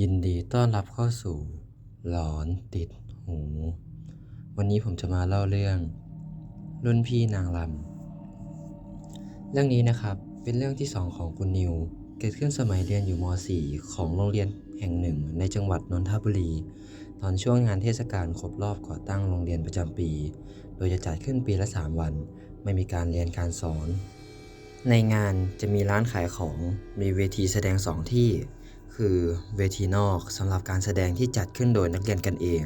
ยินดีต้อนรับเข้าสู่ หลอนติดหู วันนี้ผมจะมาเล่าเรื่อง รุ่นพี่นางลำ เรื่องนี้นะครับเป็นเรื่องที่สองของคุณนิว เกิดขึ้นสมัยเรียนอยู่ม .4 ของโรงเรียนแห่งหนึ่ง ในจังหวัดนนทบุรี ตอนช่วงงานเทศกาลครบรอบก่อตั้งโรงเรียนประจำปี โดยจะจัดขึ้นปีละ 3 วัน ไม่มีการเรียนการสอน ในงานจะมีร้านขายของ มีเวทีแสดงสองที่ คือเวทีนอกสำหรับการแสดงที่จัดขึ้นโดยนักเรียนกันเอง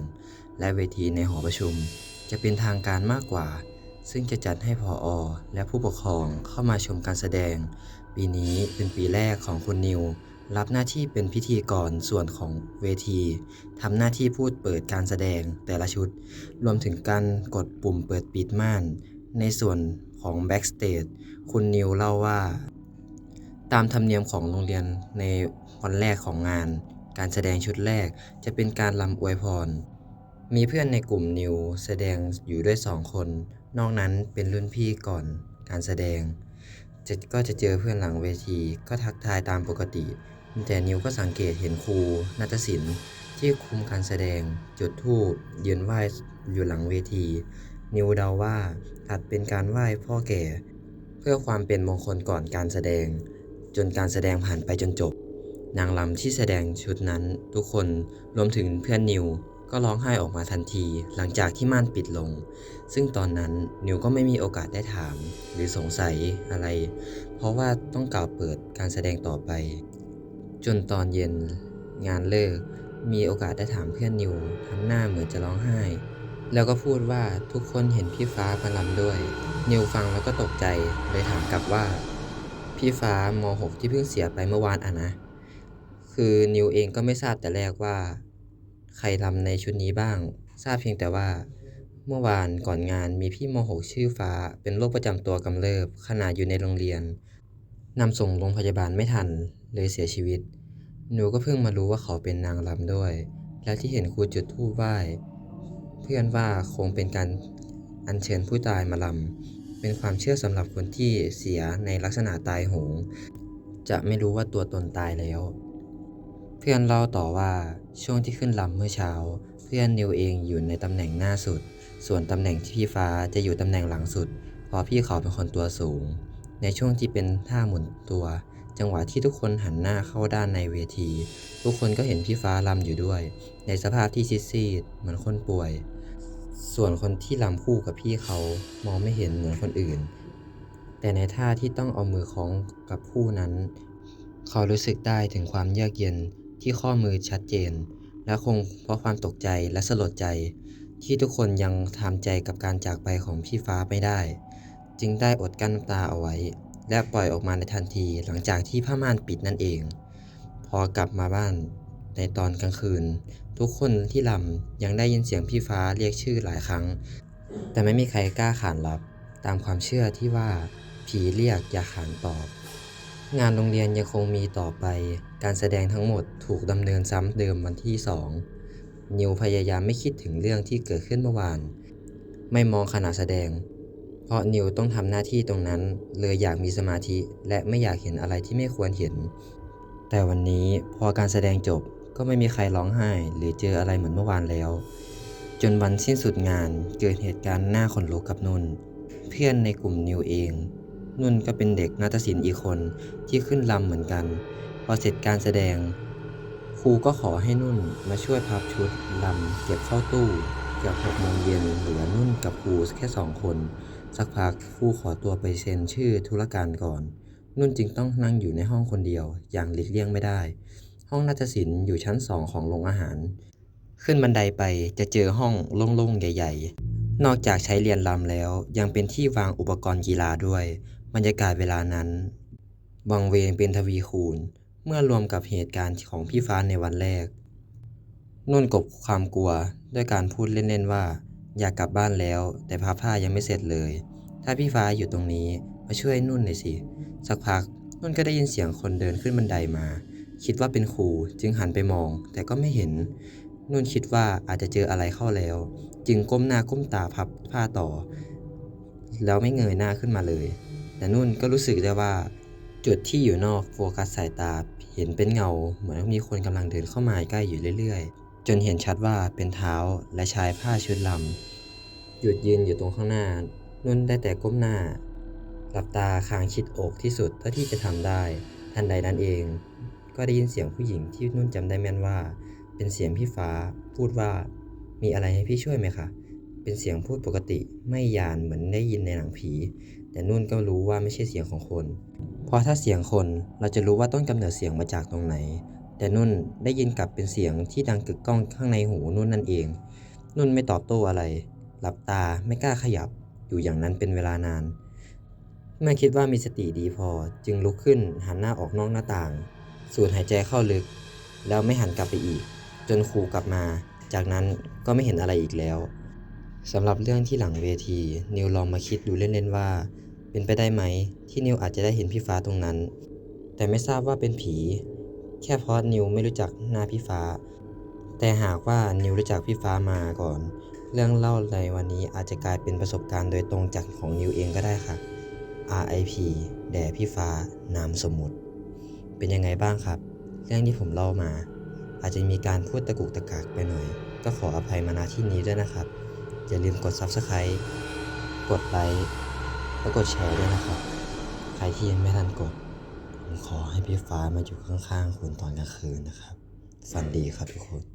และเวทีในหอประชุม จะเป็นทางการมากกว่า ซึ่งจะจัดให้พออและผู้ปกครองเข้ามาชมการแสดง ปีนี้เป็นปีแรกของคุณนิว รับหน้าที่เป็นพิธีกรส่วนของเวทีทำหน้าที่พูดเปิดการแสดงแต่ละชุด รวมถึงการกดปุ่มเปิดปิดม่าน ในส่วนของ Backstage คุณนิวเล่าว่า ตามธรรมเนียมของโรงเรียนในวันแรกของงาน การแสดงชุดแรกจะเป็นการลำอวยพร มีเพื่อนในกลุ่มนิวแสดงอยู่ด้วยสองคน นอกนั้นเป็นรุ่นพี่ก่อนการแสดงจะก็จะเจอเพื่อนหลังเวทีก็ทักทายตามปกติ แต่นิวก็สังเกตเห็นครูนาฏศิลป์ที่คุมการแสดง จุดธูปยืนไหว้อยู่หลังเวที นิวเดาว่าอาจเป็นการไหว้พ่อแก่ เพื่อความเป็นมงคลก่อนการแสดง จนการแสดงผ่านไปจนจบ นางลำที่แสดงชุดนั้นทุกคนรวมถึงเพื่อนนิวก็ร้องไห้ออกมาทันทีหลังจากที่ม่านปิดลง ซึ่งตอนนั้นนิวก็ไม่มีโอกาสได้ถาม หรือสงสัยอะไร เพราะว่าต้องกล่าวเปิดการแสดงต่อไป จนตอนเย็น งานเลิก มีโอกาสได้ถามเพื่อนนิวทำหน้าเหมือนจะร้องไห้ แล้วก็พูดว่าทุกคนเห็นพี่ฟ้ามาลำด้วย นิวฟังแล้วก็ตกใจเลยถามกลับว่า พี่ฟ้ามหกที่เพิ่งเสียไปเมื่อวานอะนะ คือนิวเองก็ไม่ทราบแต่แรกว่า ใครลำในชุดนี้บ้าง ทราบเพียงแต่ว่า เมื่อวานก่อนงานมีพี่มหกชื่อฟ้าเป็นโรคประจำตัวกำเริบขณะอยู่ในโรงเรียนนำส่งโรงพยาบาลไม่ทันเลยเสียชีวิต หนูก็เพิ่งมารู้ว่าเขาเป็นนางรำด้วย แล้วที่เห็นครูจุดธูปไหว้ เพื่อนว่าคงเป็นการอัญเชิญผู้ตายมาลำ เป็นความเชื่อสำหรับคนที่เสียในลักษณะตายโหง จะไม่รู้ว่าตัวตนตายแล้ว เพื่อนเล่าต่อว่าช่วงที่ขึ้นลำเมื่อเช้า เพื่อนนิวเองอยู่ในตำแหน่งหน้าสุด ส่วนตำแหน่งที่พี่ฟ้าจะอยู่ตำแหน่งหลังสุด เพราะพี่เขาเป็นคนตัวสูง ในช่วงที่เป็นท่าหมุนตัว จังหวะที่ทุกคนหันหน้าเข้าด้านในเวที ทุกคนก็เห็นพี่ฟ้าลำอยู่ด้วย ในสภาพที่ซีดๆเหมือนคนป่วย ส่วนคนที่ลำคู่กับพี่เขามองไม่เห็นเหมือนคนอื่น แต่ในท่าที่ต้องเอามือคล้องกับผู้นั้น เขารู้สึกได้ถึงความเยือกเย็นที่ข้อมือชัดเจน และคงเพราะความตกใจและสลดใจ ที่ทุกคนยังทำใจกับการจากไปของพี่ฟ้าไม่ได้ จึงได้อดกั้นตาเอาไว้ และปล่อยออกมาในทันทีหลังจากที่ผ้าม่านปิดนั่นเอง พอกลับมาบ้าน ในตอนกลางคืน ทุกคนที่ลำยังได้ยินเสียงพี่ฟ้าเรียกชื่อหลายครั้ง แต่ไม่มีใครกล้าขานรับ ตามความเชื่อที่ว่า ผีเรียกอย่าขานตอบ งานโรงเรียนยังคงมีต่อไป การแสดงทั้งหมดถูกดำเนินซ้ำเดิมวันที่สองนิวพยายามไม่คิดถึงเรื่องที่เกิดขึ้นเมื่อวาน ไม่มองขณะแสดง เพราะนิวต้องทำหน้าที่ตรงนั้น เลยอยากมีสมาธิและไม่อยากเห็นอะไรที่ไม่ควรเห็น แต่วันนี้พอการแสดงจบ ก็ไม่มีใครร้องไห้ หรือเจออะไรเหมือนเมื่อวานแล้ว จนวันสิ้นสุดงานเกิดเหตุการณ์หน่าขนลุกกับนุ่น เพื่อนในกลุ่มนิวเอง นุ่นก็เป็นเด็กนาฏศิลป์อีกคนที่ขึ้นลำเหมือนกัน พอเสร็จการแสดง ครูก็ขอให้นุ่นมาช่วยพับชุดลำเก็บเข้าตู้เกือบหกโมงเย็นเหลือนุ่นกับครูแค่สองคน สักพักครูขอตัวไปเซ็นชื่อธุรการก่อน นุ่นจึงต้องนั่งอยู่ในห้องคนเดียวอย่างหลีกเลี่ยงไม่ได้ ห้องนาฏศิลป์อยู่ชั้นสองของโรงอาหาร ขึ้นบันไดไปจะเจอห้องโล่งๆ ใหญ่ ๆ นอกจากใช้เรียนรำแล้ว ยังเป็นที่วางอุปกรณ์กีฬาด้วย บรรยากาศเวลานั้น วังเวงเป็นทวีคูณ เมื่อรวมกับเหตุการณ์ของพี่ฟ้าในวันแรกนุ่นกบความกลัวด้วยการพูดเล่นๆว่า อยากกลับบ้านแล้ว แต่พับผ้ายังไม่เสร็จเลย ถ้าพี่ฟ้าอยู่ตรงนี้มาช่วยนุ่นหน่อยสิ สักพักนุ่นก็ได้ยินเสียงคนเดินขึ้นบันไดมา คิดว่าเป็นครูจึงหันไปมอง แต่ก็ไม่เห็นนุ่นคิดว่าอาจจะเจออะไรเข้าแล้ว จึงก้มหน้าก้มตาพับผ้าต่อ แล้วไม่เงยหน้าขึ้นมาเลย แต่นุ่นก็รู้สึกได้ว่า จุดที่อยู่นอกโฟกัสสายตาเห็นเป็นเงา เหมือนมีคนกำลังเดินเข้ามาใกล้อยู่เรื่อยๆ จนเห็นชัดว่าเป็นเท้าและชายผ้าชุดลำหยุดยืนอยู่ตรงข้างหน้า นุ่นได้แต่ก้มหน้าหลับตาคางชิดอกที่สุดเท่าที่จะทำได้ ทันใดนั้นเอง ก็ได้ยินเสียงผู้หญิงที่นุ่นจำได้แม่นว่า เป็นเสียงพี่ฟ้าพูดว่ามีอะไรให้พี่ช่วยไหมคะ เป็นเสียงพูดปกติไม่ยานเหมือนได้ยินในหนังผี แต่นุ่นก็รู้ว่าไม่ใช่เสียงของคน เพราะถ้าเสียงคนเราจะรู้ว่าต้นกำเนิดเสียงมาจากตรงไหน แต่นุ่นได้ยินกลับเป็นเสียงที่ดังกึกก้องข้างในหูนุ่นนั่นเอง นุ่นไม่ตอบโต้อะไร หลับตาไม่กล้าขยับ อยู่อย่างนั้นเป็นเวลานาน เมื่อคิดว่ามีสติดีพอจึงลุกขึ้นหันหน้าออกนอกหน้าต่าง สูดหายใจเข้าลึก แล้วไม่หันกลับไปอีก จนครูกลับมา จากนั้นก็ไม่เห็นอะไรอีกแล้วสำหรับเรื่องที่หลังเวที นิวลองมาคิดดูเล่นๆว่า เป็นไปได้ไหมที่นิวอาจจะได้เห็นพี่ฟ้าตรงนั้น แต่ไม่ทราบว่าเป็นผี แค่เพราะนิวไม่รู้จักหน้าพี่ฟ้า แต่หากว่านิวรู้จักพี่ฟ้ามาก่อน เรื่องเล่าในวันนี้อาจจะกลายเป็นประสบการณ์โดยตรงจากของนิวเองก็ได้ค่ะ RIP แด่พี่ฟ้านามสมมุติ เป็นยังไงบ้างครับ เรื่องที่ผมเล่ามา อาจจะมีการพูดตะกุกตะกักไปหน่อย ก็ขออภัยมาณที่นี้ด้วยนะครับ อย่าลืมกด Subscribe กดไลค์และกดแชร์ด้วยนะครับ ใครที่ยังไม่ทันกด ผมขอให้พี่ฟ้ามาอยู่ข้างๆคุณตอนกลางคืนนะครับฝันดีครับทุกคน